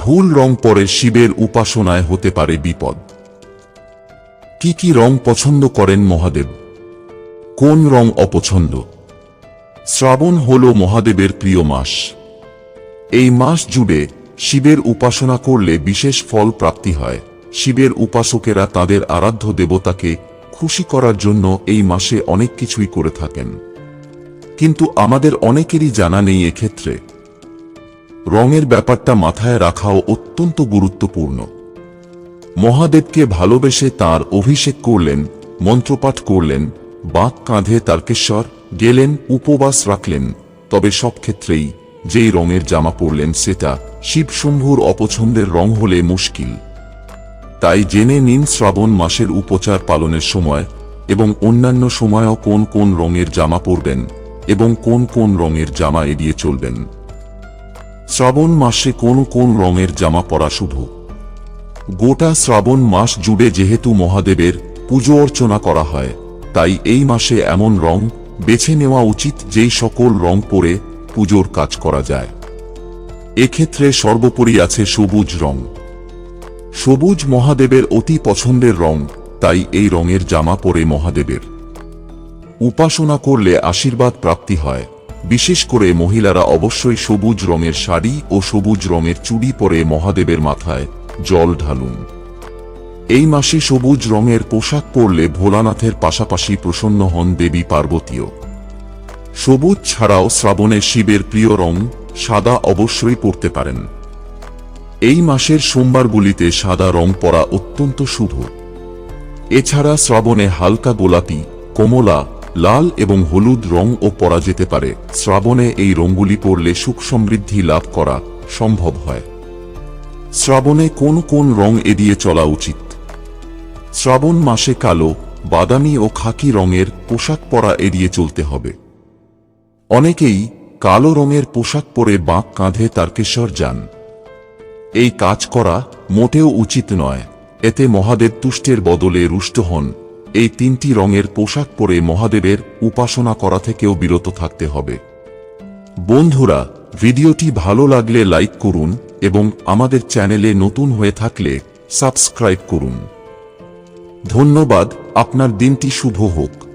ভুল রং পরে শিবের উপাসনায় হতে পারে বিপদ। কি কি রং পছন্দ করেন মহাদেব? কোন রং অপছন্দ? শ্রাবণ হল মহাদেবের প্রিয় মাস। এই মাস জুড়ে শিবের উপাসনা করলে বিশেষ ফল প্রাপ্তি হয়। শিবের উপাসকেরা তাদের আরাধ্য দেবতাকে খুশি করার জন্য এই মাসে অনেক কিছুই করে থাকেন। কিন্তু আমাদের অনেকেরই জানা নেই এক্ষেত্রে। রঙের ব্যাপারটা মাথায় রাখাও অত্যন্ত গুরুত্বপূর্ণ। মহাদেবকে ভালোবেসে তার অভিষেক করলেন, মন্ত্রপাঠ করলেন, বাঁক কাঁধে তারকেশ্বর গেলেন, উপবাস রাখলেন। তবে সব ক্ষেত্রেই যেই রঙের জামা পরলেন সেটা শিবশম্ভুর অপছন্দের রং হলে মুশকিল। তাই জেনে নিন শ্রাবণ মাসের উপচার পালনের সময় এবং অন্যান্য সময়ও কোন কোন রঙের জামা পরবেন এবং কোন কোন রঙের জামা এড়িয়ে চলবেন। শ্রাবণ মাসে কোন কোন রঙের জামা পরা শুভ। গোটা শ্রাবণ মাস জুড়ে যেহেতু মহাদেবের পুজো অর্চনা করা হয়, তাই এই মাসে এমন রং বেছে নেওয়া উচিত যেই সকল রং পরে পুজোর কাজ করা যায়। এক্ষেত্রে সর্বোপরি আছে সবুজ রং। সবুজ মহাদেবের অতি পছন্দের রং, তাই এই রঙের জামা পরে মহাদেবের। উপাসনা করলে আশীর্বাদ প্রাপ্তি হয়। বিশেষ করে মহিলারা অবশ্যই সবুজ রঙের শাড়ি ও সবুজ রঙের চুড়ি পরে মহাদেবের মাথায় জল ঢালুন। এই মাসে সবুজ রঙের পোশাক পরলে ভোলানাথের পাশাপাশি প্রসন্ন হন দেবী পার্বতীও। সবুজ ছাড়াও শ্রাবণে শিবের প্রিয় রং সাদা অবশ্যই পরতে পারেন। এই মাসের সোমবারগুলিতে সাদা রং পরা অত্যন্ত শুভ। এছাড়া শ্রাবণে হালকা গোলাপি, কমলা লাল এবং হলুদ রংও পরা যেতে পারে। শ্রাবণে এই রঙগুলি পরলে সুখ সমৃদ্ধি লাভ করা সম্ভব হয়। শ্রাবণে কোন কোন রং এড়িয়ে চলা উচিত? শ্রাবণ মাসে কালো, বাদামি ও খাকি রঙের পোশাক পরা এড়িয়ে চলতে হবে। অনেকেই কালো রঙের পোশাক পরে বাঁক কাঁধে তারকেশ্বর যান। এই কাজ করা মোটেও উচিত নয়। এতে মহাদেব তুষ্টের বদলে রুষ্ট হন। এই তিনটি রঙের পোশাক পরে মহাদেবের উপাসনা করা থেকেও বিরত থাকতে হবে। বন্ধুরা, ভিডিওটি ভালো লাগলে লাইক করুন এবং আমাদের চ্যানেলে নতুন হয়ে থাকলে সাবস্ক্রাইব করুন। ধন্যবাদ, আপনার দিনটি শুভ হোক।